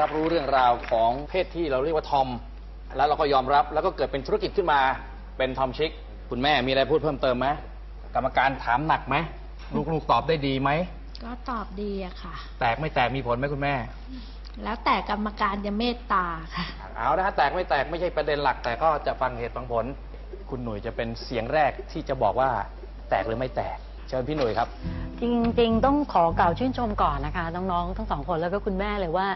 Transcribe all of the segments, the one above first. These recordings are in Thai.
รับรู้เรื่องราวของเพศที่เราเรียกว่าทอม แล้วเราก็ยอมรับแล้วก็เกิดเป็นธุรกิจขึ้นมาเป็นทอมชิก คุณแม่มีอะไรพูดเพิ่มเติมไหมกรรมการถามหนักไหมลูกๆตอบได้ดีไหมก็ตอบดีอะค่ะ แตกไม่แตกมีผลไหมคุณแม่ แล้วแต่กรรมการจะเมตตาค่ะ เอานะฮะแตกไม่แตกไม่ใช่ประเด็นหลัก แต่ก็จะฟังเหตุฟังผล คุณหนุ่ยจะเป็นเสียงแรกที่จะบอกว่า แตกหรือไม่แตก เชิญพี่หนุ่ยครับ จริงๆ ต้องขอกล่าวชื่นชมก่อนนะคะ น้องๆ ทั้งสองคนแล้วก็คุณแม่เลยว่า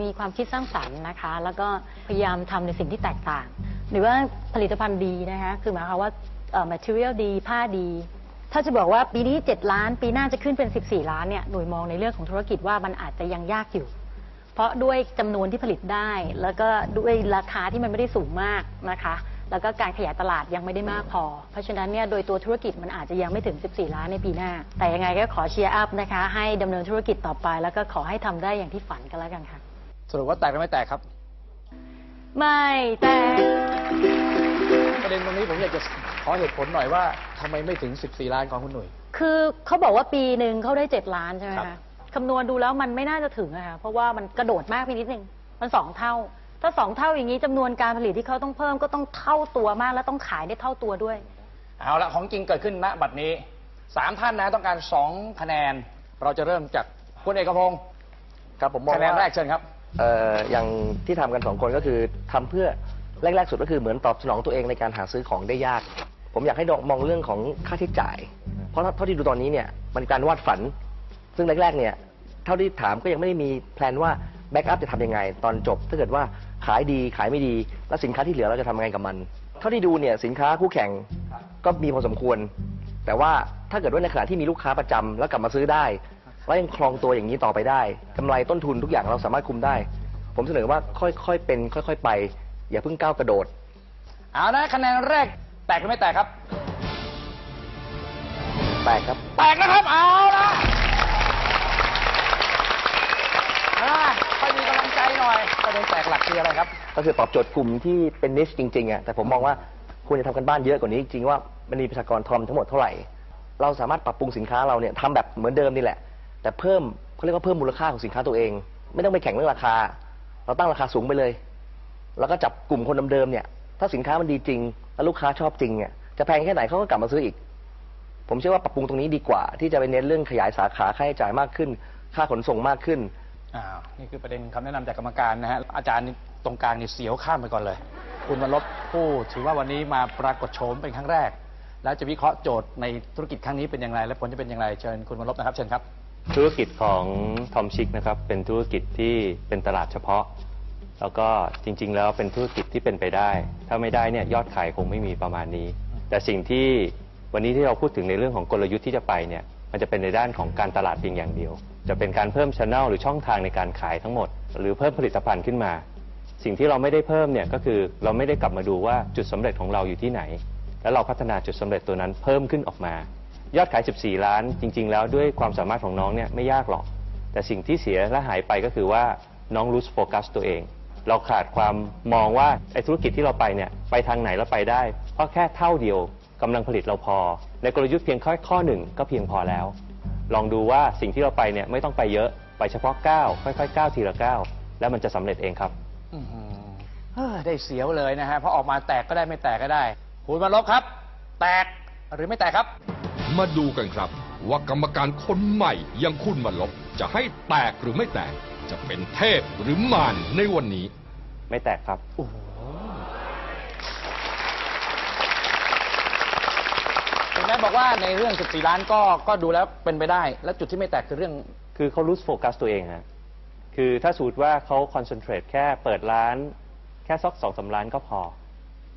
มีความคิดสร้างสรรค์นะคะ แล้วก็พยายามทำในสิ่งที่แตกต่าง หรือว่าผลิตภัณฑ์ดีนะคะ คือหมายความว่าเอ่อ material ดีผ้าดี ถ้าจะบอกว่าปีนี้ 7 ล้าน ปีหน้าจะขึ้นเป็น 14 ล้านเนี่ยหน่วยมองในเรื่องของธุรกิจว่ามันอาจจะยังยากอยู่ เพราะด้วยจำนวนที่ผลิตได้ แล้วก็ด้วยราคาที่มันไม่ได้สูงมากนะคะ แล้วก็การขยายตลาดยังไม่ได้มากพอ เพราะฉะนั้นเนี่ยโดยตัวธุรกิจมันอาจจะยังไม่ถึง 14 ล้านในปีหน้า แต่ยังไงก็ขอเชียร์อัพนะคะ ให้ดำเนินธุรกิจต่อไป แล้วก็ขอให้ทำได้อย่างที่ฝันกันแล้วกันค่ะ สรุปว่าแตกหรือไม่แตกครับ ไม่แต่ประเด็นตรงนี้ผมอยากจะขอเหตุผลหน่อยว่าทำไมไม่ถึง 14 ล้านของคุณหนุ่ยคือเขาบอกว่าปีหนึ่งเขาได้ 7 ล้านใช่ไหมครัคะบคำนวณดูแล้วมันไม่น่าจะถึงอะค่ะเพราะว่ามันกระโดดมากไปนิดนึงมันสองเท่า ถ้าสองเท่าอย่างนี้จำนวนการผลิตที่เขาต้องเพิ่มก็ต้องเท่าตัวมากแล้วต้องขายได้เท่าตัวด้วย เอาละของจริงเกิดขึ้นณบัดนี้สามท่านนะต้องการสองคะแนน เราจะเริ่มจากคุณเอกพงศ์ครับผมมองคะแนนว่าแรกเชิญครับ เอ่ออย่างที่ทำกันสองคนก็คือทำเพื่อแรกๆสุดก็คือเหมือนตอบสนองตัวเองในการหาซื้อของได้ยาก ผมอยากให้มองเรื่องของค่าใช้จ่าย เพราะเท่าที่ดูตอนนี้เนี่ยมันการวาดฝัน ซึ่งแรกๆเนี่ยเท่าที่ถามก็ยังไม่ได้มีแพลนว่าแบ็กอัพจะทำยังไง ตอนจบถ้าเกิดว่า ขายดีขายไม่ดี แล้วสินค้าที่เหลือเราจะทำยังไงกับมัน เท่าที่ดูเนี่ยสินค้าคู่แข่งก็มีพอสมควร แต่ว่าถ้าเกิดว่าในขณะที่มีลูกค้าประจำแล้วกลับมาซื้อได้ แล้วยังคลองตัวอย่างนี้ต่อไปได้กำไรต้นทุนทุกอย่างเราสามารถคุมได้ ผมเสนอว่าค่อยๆเป็น ค่อย ๆ ไป อย่าเพิ่งก้าวกระโดด เอานะคะแนนแรกแตกหรือไม่แตกครับ แตกครับ แตกนะครับเอา ละอ่าค่อยมีกำลังใจหน่อยประเด็นแตกหลักคืออะไรครับ ก็คือตอบโจทย์กลุ่มที่เป็นนิชจริงๆอะแต่ผมมองว่าควรจะทำกันบ้านเยอะกว่านี้จริงๆว่ามันมีประชากรทอมทั้งหมดเท่าไหร่ เราสามารถปรับปรุงสินค้าเราเนี่ยทำแบบเหมือนเดิมนี่แหละ แต่เพิ่มเขาเรียกว่าเพิ่มมูลค่าของสินค้าตัวเอง ไม่ต้องไปแข่งเรื่องราคา เราตั้งราคาสูงไปเลย แล้วก็จับกลุ่มคนเดิมๆเนี่ย ถ้าสินค้ามันดีจริง แล้วลูกค้าชอบจริงเนี่ยจะแพงแค่ไหนเขาก็กลับมาซื้ออีก ผมเชื่อว่าปรับปรุงตรงนี้ดีกว่า ที่จะไปเน้นเรื่องขยายสาขาค่าใช้จ่ายมากขึ้น ค่าขนส่งมากขึ้น อ้าวนี่คือประเด็นคำแนะนำจากกรรมการนะฮะอาจารย์นี่ตรงกลางนี่เสียวข้ามไปก่อนเลย คุณวันลบผู้ถือว่าวันนี้มาปรากฏโฉมเป็นครั้งแรก แล้วจะวิเคราะห์โจทย์ในธุรกิจครั้งนี้เป็นอย่างไร และผลจะเป็นอย่างไรเชิญคุณวันลบนะครับเชิญครับ ธุรกิจของทอมชิกนะครับเป็นธุรกิจที่เป็นตลาดเฉพาะ แล้วก็จริง ๆ แล้วเป็นธุรกิจที่เป็นไปได้ ถ้าไม่ได้เนี่ยยอดขายคงไม่มีประมาณนี้ แต่สิ่งที่วันนี้ที่เราพูดถึงในเรื่องของกลยุทธ์ที่จะไปเนี่ย มันจะเป็นในด้านของการตลาดเพียงอย่างเดียว จะเป็นการเพิ่มช anel หรือช่องทางในการขายทั้งหมด หรือเพิ่มผลิตภัณฑ์ขึ้นมา สิ่งที่เราไม่ได้เพิ่มเนี่ยก็คือเราไม่ได้กลับมาดูว่าจุดสำเร็จของเราอยู่ที่ไหน แล้วเราพัฒนาจุดสำเร็จตัวนั้นเพิ่มขึ้นออกมา ยอดขาย 14 ล้าน จริง ๆ แล้วด้วยความสามารถของน้องเนี่ยไม่ยากหรอก แต่สิ่งที่เสียและหายไปก็คือว่าน้องรู้โฟกัสตัวเอง เราขาดความมองว่าไอ้ธุรกิจที่เราไปเนี่ยไปทางไหนเราไปได้ เพราะแค่เท่าเดียว กำลังผลิตเราพอ ในกลยุทธ์เพียงข้อข้อหนึ่งก็เพียงพอแล้ว ลองดูว่าสิ่งที่เราไปเนี่ยไม่ต้องไปเยอะไปเฉพาะก้าวค่อยๆก้าวทีละก้าวแล้วมันจะสำเร็จเองครับ อื้อหือเฮ้อได้เสียวเลยนะฮะเพราะออกมาแตกก็ได้ไม่แตกก็ได้คุณวันลบครับ แตกหรือไม่แตกครับ มาดูกันครับ ว่ากรรมการคนใหม่อยังคุณมาลบจะให้แตกหรือไม่แตก จะเป็นเทพหรือมารในวันนี้ ไม่แตกครับคุณแม่ บอกว่าในเรื่อง 14 ล้านก็ก็ดูแล้วเป็นไปได้ และจุดที่ไม่แตกคือเรื่อง คือเขารู้โฟกัสตัวเองฮะคือถ้าสูตรว่าเขาคอนเซนเทรตแค่เปิดร้าน แค่สักสองสาล้านก็พอ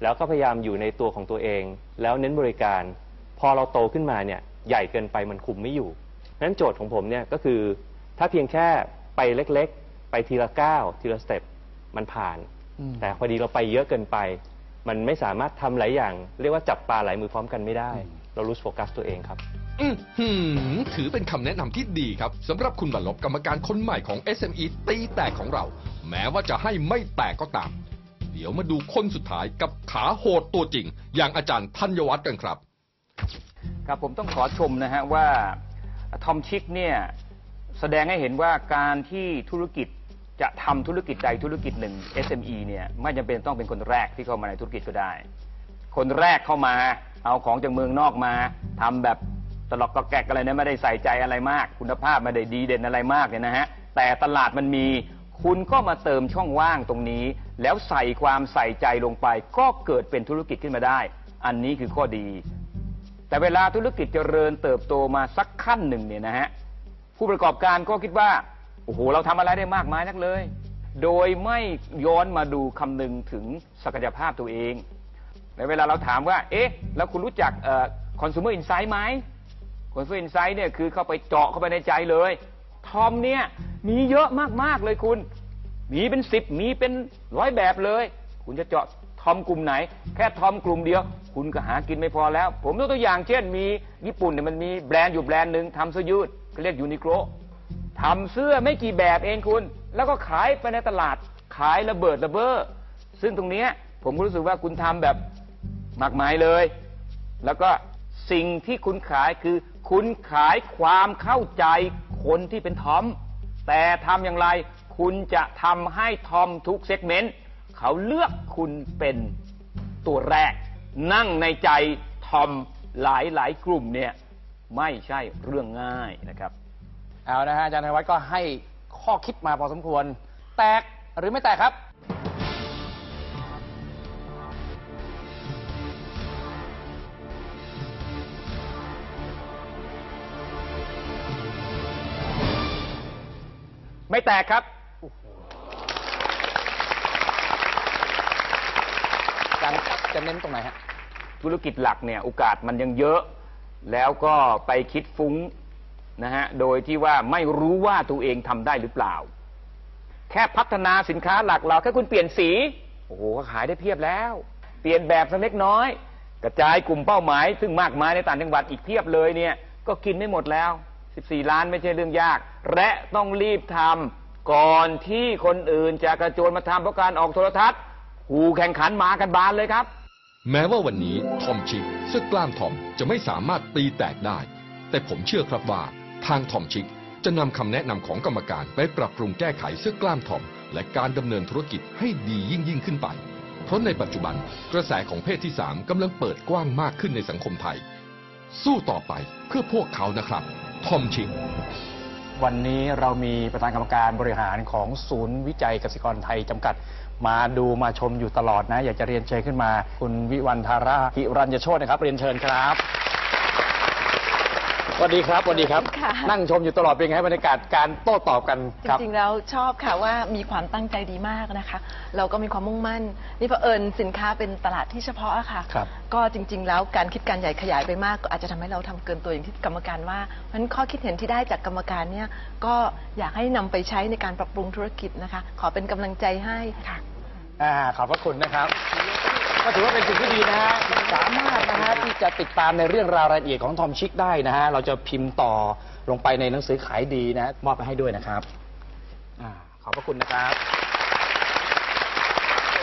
แล้วก็พยายามอยู่ในตัวของตัวเอง แล้วเน้นบริการ พอเราโตขึ้นมาเนี่ยใหญ่เกินไปมันคุมไม่อยู่นั้นโจทย์ของผมเนี่ยก็คือถ้าเพียงแค่ไปเล็กๆ ไปทีละก้าวทีละสเต็ปมันผ่านอืมแต่พอดีเราไปเยอะเกินไป มันไม่สามารถทำหลายอย่าง เรียกว่าจับปลาหลายมือพร้อมกันไม่ได้ เรารู้โฟกัสตัวเองครับ อื้อหือถือเป็นคำแนะนำที่ดีครับสำหรับคุณบรรลบกรรมการคนใหม่ของ SME ตีแตกของเรา แม้ว่าจะให้ไม่แตกก็ตาม เดี๋ยวมาดูคนสุดท้ายกับขาโหดตัวจริง อย่างอาจารย์ธัญวัฒน์กันครับ ครับผมต้องขอชมนะฮะว่าทอมชิกเนี่ยแสดงให้เห็นว่าการที่ธุรกิจจะทำธุรกิจใดธุรกิจหนึ่ง SME เนี่ยไม่จำเป็นต้องเป็นคนแรกที่เข้ามาในธุรกิจก็ได้ คนแรกเข้ามา เอาของจากเมืองนอกมาทำแบบตลอกตะแกกอะไรเนี่ยไม่ได้ใส่ใจอะไรมาก คุณภาพไม่ได้ดีเด่นอะไรมากเนี่ยนะฮะแต่ตลาดมันมี คุณก็มาเติมช่องว่างตรงนี้ แล้วใส่ความใส่ใจลงไป ก็เกิดเป็นธุรกิจขึ้นมาได้ อันนี้คือข้อดี แต่เวลาธุรกิจเจริญเติบโตมาสักขั้นหนึ่งเนี่ยนะฮะผู้ประกอบการก็คิดว่าโอ้โหเราทำอะไรได้มากมายนักเลย โดยไม่ย้อนมาดูคำนึงถึงศักยภาพตัวเอง ในเวลาเราถามว่า เอ๊ะ แล้วคุณรู้จักเอ่อ consumer insight ไหม consumer insight เนี่ยคือเข้าไปเจาะเข้าไปในใจเลย ทอมเนี่ยมีเยอะมากๆเลยคุณ มีเป็นสิบมีเป็นร้อยแบบเลย คุณจะเจาะทอมกลุ่มไหน แค่ทอมกลุ่มเดียว คุณก็หากินไม่พอแล้ว ผมยกตัวอย่างเช่น มีญี่ปุ่นเนี่ยมันมีแบรนด์อยู่แบรนด์หนึ่งทำเสื้อยืดก็เรียกยูนิโกลทำเสื้อไม่กี่แบบเองคุณ แล้วก็ขายไปในตลาดขายระเบิดระเบ้อซึ่งตรงนี้ผมก็รู้สึกว่าคุณทำแบบ มากมายเลย แล้วก็สิ่งที่คุณขายคือ คุณขายความเข้าใจคนที่เป็นทอม แต่ทำอย่างไร คุณจะทำให้ทอมทุกเซกเมนต์เขาเลือกคุณเป็นตัวแรก นั่งในใจทอมหลายหลายๆกลุ่มเนี่ย ไม่ใช่เรื่องง่ายนะครับ เอานะฮะอาจารย์ธนวัฒน์ก็ให้ข้อคิดมาพอสมควร แตกหรือไม่แตกครับ ไม่แตกครับอาจารจะเน้นตรงไหนฮะ ธุรกิจหลักเนี่ย โอกาสมันยังเยอะ แล้วก็ไปคิดฟุ้งนะฮะ โดยที่ว่าไม่รู้ว่าตัวเองทำได้หรือเปล่า แค่พัฒนาสินค้าหลักเราแค่คุณเปลี่ยนสี โอ้โหก็ขายได้เพียบแล้ว เปลี่ยนแบบสักเล็กน้อย กระจายกลุ่มเป้าหมาย ซึ่งมากมายในต่างจังหวัดอีกเพียบเลยเนี่ย ก็กินไม่หมดแล้ว 14 ล้านไม่ใช่เรื่องยาก และต้องรีบทำก่อนที่คนอื่นจะกระโจนมาทำเพราะการออกโทรทัศน์หูแข่งขันมากันบานเลยครับ แม้ว่าวันนี้ทอมชิกเสื้อกล้ามทอมจะไม่สามารถตีแตกได้ แต่ผมเชื่อครับว่าทางทอมชิกจะนำคำแนะนำของกรรมการไปปรับปรุงแก้ไขเสื้อกล้ามทอม และการดำเนินธุรกิจให้ดียิ่งยิ่งขึ้นไป เพราะในปัจจุบันกระแสของเพศที่สามกำลังเปิดกว้างมากขึ้นในสังคมไทย สู้ต่อไปเพื่อพวกเขานะครับ ทอมชิก วันนี้เรามีประธานกรรมการบริหารของศูนย์วิจัยกสิกรไทยจำกัด มาดูมาชมอยู่ตลอดนะ อยากจะเรียนเชิญขึ้นมา คุณวิวันธาราพิรัญยโชตนะครับ เรียนเชิญครับ วัสดีครับสวัสดีครับ ค่ะ นั่งชมอยู่ตลอดเป็นไงบรรยากาศการโต้ตอบกันจครับ ริงๆ แล้วชอบค่ะว่ามีความตั้งใจดีมากนะคะ เราก็มีความมุ่งมั่น นี่เผอิญสินค้าเป็นตลาดที่เฉพาะอะค่ะ ครับ ก็จริง ๆ แล้วการคิดการใหญ่ขยายไปมาก ก็อาจจะทำให้เราทำเกินตัวอย่างที่กรรมการว่าเพราะฉะนั้นข้อคิดเห็นที่ได้จากกรรมการเนี่ยก็อยากให้นำไปใช้ในการปรับปรุงธุรกิจนะคะ ขอเป็นกำลังใจให้ค่ะ อ่าขอบพระคุณนะครับ ก็ถือว่าเป็นสิ่งที่ดีนะฮะสามารถนะฮะที่จะติดตามในเรื่องราวรายละเอียดของทอมชิกได้นะฮะเราจะพิมพ์ต่อลงไปในหนังสือขายดีนะมอบไปให้ด้วยนะครับอาขอบพระคุณนะครับ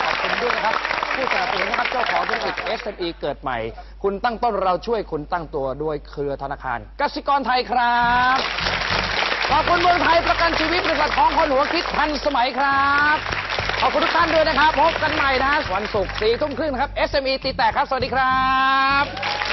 ขอบคุณด้วยนะครับผู้สนับสนุนนะครับเจ้าของธุรกิจ SME เกิดใหม่ คุณตั้งต้นเราช่วยคุณตั้งตัวด้วยเครือธนาคารกสิกรไทยครับขอบคุณเมืองไทยประกันชีวิตบริษัทของคนหัวคิดทันสมัยครับ ขอบคุณทุกท่านด้วยนะครับ พบกันใหม่นะวันศุกร์สี่ทุ่มครึ่งนะครับ SME ตีแตกครับ สวัสดีครับ